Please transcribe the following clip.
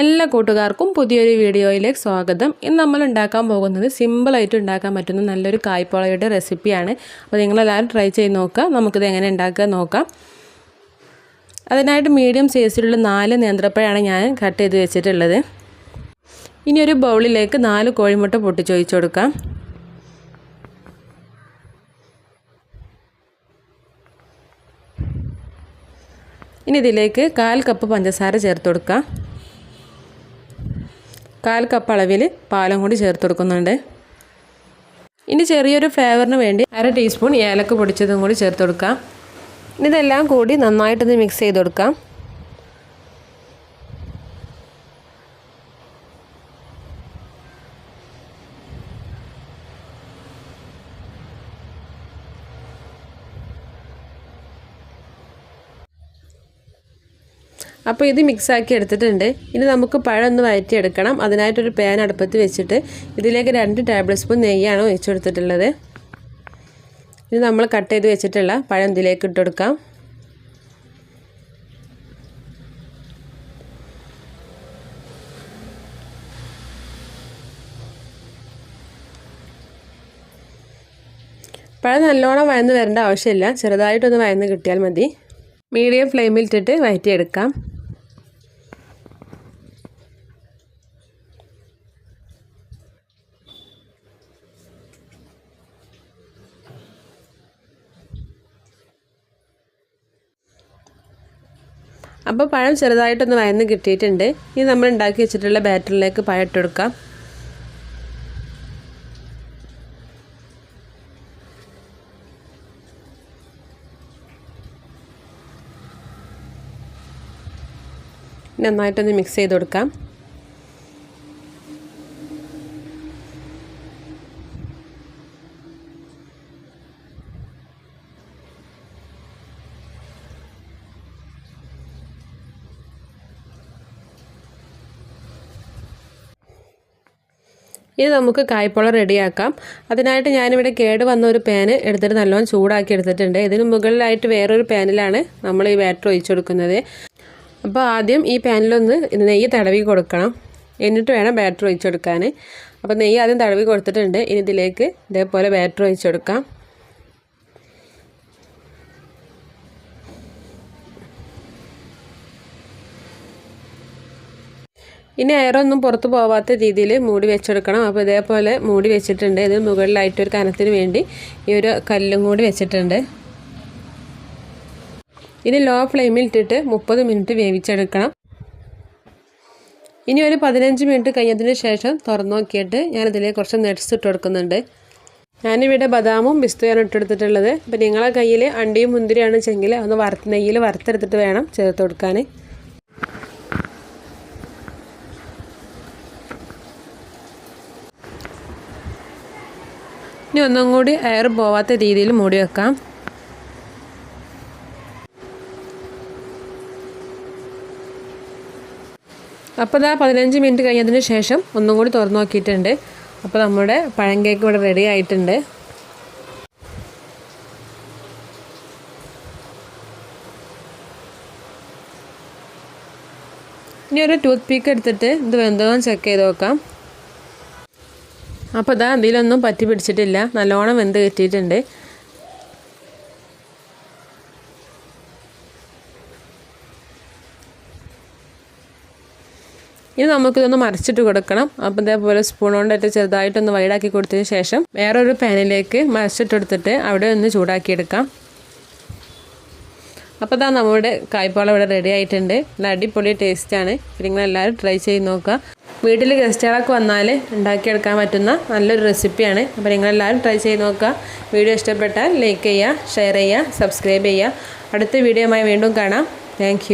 എല്ലാ കൂട്ടുകാർക്കും പുതിയൊരു വീഡിയോയിലേക്ക് സ്വാഗതം. ഇന്ന് നമ്മൾ ഉണ്ടാക്കാൻ പോകുന്നത് സിമ്പിളായിട്ട് ഉണ്ടാക്കാൻ പറ്റുന്ന നല്ലൊരു കായ്പോളയുടെ റെസിപ്പിയാണ് അപ്പോൾ നിങ്ങളെല്ലാവരും ട്രൈ ചെയ്ത് നോക്കുക. നമുക്കിത് എങ്ങനെ ഉണ്ടാക്കുക നോക്കാം. അതിനായിട്ട് മീഡിയം സൈസിലുള്ള നാല് നേന്ത്രപ്പഴമാണ് ഞാൻ കട്ട് ചെയ്ത് വെച്ചിട്ടുള്ളത്. ഇനി ഒരു ബൗളിലേക്ക് നാല് കോഴിമുട്ട പൊട്ടിച്ചൊഴിച്ചു കൊടുക്കാം. ഇനി ഇതിലേക്ക് കാൽ കപ്പ് പഞ്ചസാര ചേർത്ത് കൊടുക്കാം. കാൽ കപ്പ് അളവിൽ പാലും കൂടി ചേർത്ത് കൊടുക്കുന്നുണ്ട്. ഇനി ചെറിയൊരു ഫ്ലേവറിന് വേണ്ടി അര ടീസ്പൂൺ ഏലക്ക പൊടിച്ചതും കൂടി ചേർത്ത് കൊടുക്കാം. ഇതെല്ലാം കൂടി നന്നായിട്ടൊന്ന് മിക്സ് ചെയ്ത് കൊടുക്കാം. അപ്പോൾ ഇത് മിക്സാക്കി എടുത്തിട്ടുണ്ട്. ഇനി നമുക്ക് പഴം ഒന്ന് വഴറ്റിയെടുക്കണം. അതിനായിട്ടൊരു പാൻ അടുപ്പത്ത് വെച്ചിട്ട് ഇതിലേക്ക് രണ്ട് ടേബിൾ സ്പൂൺ നെയ്യാണ് ഒഴിച്ചു കൊടുത്തിട്ടുള്ളത്. ഇനി നമ്മൾ കട്ട് ചെയ്ത് വെച്ചിട്ടുള്ള പഴം ഇതിലേക്ക് ഇട്ട് കൊടുക്കാം. പഴം നല്ലോണം വഴന്ന് വരേണ്ട ആവശ്യമില്ല. ചെറുതായിട്ടൊന്ന് വഴന്ന് കിട്ടിയാൽ മതി. മീഡിയം ഫ്ലെയിമിൽ ഇട്ടിട്ട് വഴറ്റിയെടുക്കാം. അപ്പോൾ പഴം ചെറുതായിട്ടൊന്ന് വയന്ന് കിട്ടിയിട്ടുണ്ട്. ഇനി നമ്മൾ ഉണ്ടാക്കി വെച്ചിട്ടുള്ള ബാറ്ററിലേക്ക് പഴം ഇട്ടെടുക്കാം നന്നായിട്ടൊന്ന് മിക്സ് ചെയ്ത് കൊടുക്കാം. ഇനി നമുക്ക് കായ്പോള റെഡിയാക്കാം. അതിനായിട്ട് ഞാനിവിടെ കേട് വന്ന ഒരു പാന് എടുത്തിട്ട് നല്ലോണം ചൂടാക്കി എടുത്തിട്ടുണ്ട്. ഇതിന് മുകളിലായിട്ട് വേറൊരു പാനിലാണ് നമ്മൾ ഈ ബാറ്റർ ഒഴിച്ചു കൊടുക്കുന്നത് അപ്പോൾ ആദ്യം ഈ പാനിലൊന്ന് നെയ്യ് തടവി കൊടുക്കണം. എന്നിട്ട് വേണം ബാറ്റർ ഒഴിച്ചെടുക്കാൻ. അപ്പോൾ നെയ്യ് ആദ്യം തടവി കൊടുത്തിട്ടുണ്ട്. ഇനി ഇതിലേക്ക് ഇതേപോലെ ബാറ്റർ ഒഴിച്ചെടുക്കാം. ഇനി എയറൊന്നും പുറത്ത് പോവാത്ത രീതിയിൽ മൂടി വെച്ചെടുക്കണം. അപ്പോൾ ഇതേപോലെ മൂടി വെച്ചിട്ടുണ്ട്. ഇത് മുകളിലായിട്ട് ഒരു കനത്തിന് വേണ്ടി ഈ ഒരു കല്ലും കൂടി വെച്ചിട്ടുണ്ട്. ഇനി ലോ ഫ്ലെയിമിൽ ഇട്ടിട്ട് മുപ്പത് മിനിറ്റ് വേവിച്ചെടുക്കണം. ഇനി ഒരു പതിനഞ്ച് മിനിറ്റ് കഴിഞ്ഞതിന് ശേഷം തുറന്നു നോക്കിയിട്ട് ഞാനിതിൽ കുറച്ച് നെറ്റ്സ് ഇട്ട് കൊടുക്കുന്നുണ്ട്. ഞാനിവിടെ ബദാമും ബിസ്തുവാണ് ഇട്ടെടുത്തിട്ടുള്ളത് അപ്പോൾ നിങ്ങളെ കയ്യിൽ അണ്ടിയും മുന്തിരിയാണ് വെച്ചെങ്കിൽ ഒന്ന് വറുത്ത് നെയ്യിൽ വറുത്തെടുത്തിട്ട് വേണം ചേർത്ത് കൊടുക്കാൻ ഇനി ഒന്നും കൂടി എയർ പോവാത്ത രീതിയിൽ മൂടി വെക്കാം. അപ്പോൾ ഇതാ പതിനഞ്ച് മിനിറ്റ് കഴിഞ്ഞതിന് ശേഷം ഒന്നും കൂടി തുറന്നു നോക്കിയിട്ടുണ്ട്. അപ്പോൾ നമ്മുടെ പഴം കേക്ക് ഇവിടെ റെഡി ആയിട്ടുണ്ട്. ഇനി ഒരു ടൂത്ത് പീക്ക് എടുത്തിട്ട് ഇത് വെന്തോന്ന് ചെക്ക് ചെയ്ത് നോക്കാം. അപ്പോൾ ഇതാ ഇതിലൊന്നും പറ്റി പിടിച്ചിട്ടില്ല. നല്ലോണം വെന്ത് കെട്ടിയിട്ടുണ്ട്. ഇനി നമുക്കിതൊന്ന് മറിച്ചിട്ട് കൊടുക്കണം. അപ്പോൾ ഇതേപോലെ സ്പൂൺ കൊണ്ടിട്ട് ചെറുതായിട്ടൊന്ന് വൈഡാക്കി കൊടുത്തതിന് ശേഷം വേറൊരു പാനിലേക്ക് മറിച്ചിട്ടെടുത്തിട്ട് അവിടെ ഒന്ന് ചൂടാക്കിയെടുക്കാം. അപ്പോൾ ഇതാ നമ്മുടെ കായ്പാളം ഇവിടെ റെഡി ആയിട്ടുണ്ട്. നല്ല അടിപൊളി ടേസ്റ്റാണ് പിന്നെ നിങ്ങളെല്ലാവരും ട്രൈ ചെയ്ത് നോക്കുക. വീട്ടിൽ ഗസ്റ്റുകളൊക്കെ വന്നാൽ ഉണ്ടാക്കിയെടുക്കാൻ പറ്റുന്ന നല്ലൊരു റെസിപ്പിയാണ് അപ്പോൾ നിങ്ങളെല്ലാവരും ട്രൈ ചെയ്ത് നോക്കുക. വീഡിയോ ഇഷ്ടപ്പെട്ടാൽ ലൈക്ക് ചെയ്യുക ഷെയർ ചെയ്യുക സബ്സ്ക്രൈബ് ചെയ്യുക. അടുത്ത വീഡിയോയുമായി വീണ്ടും കാണാം. താങ്ക്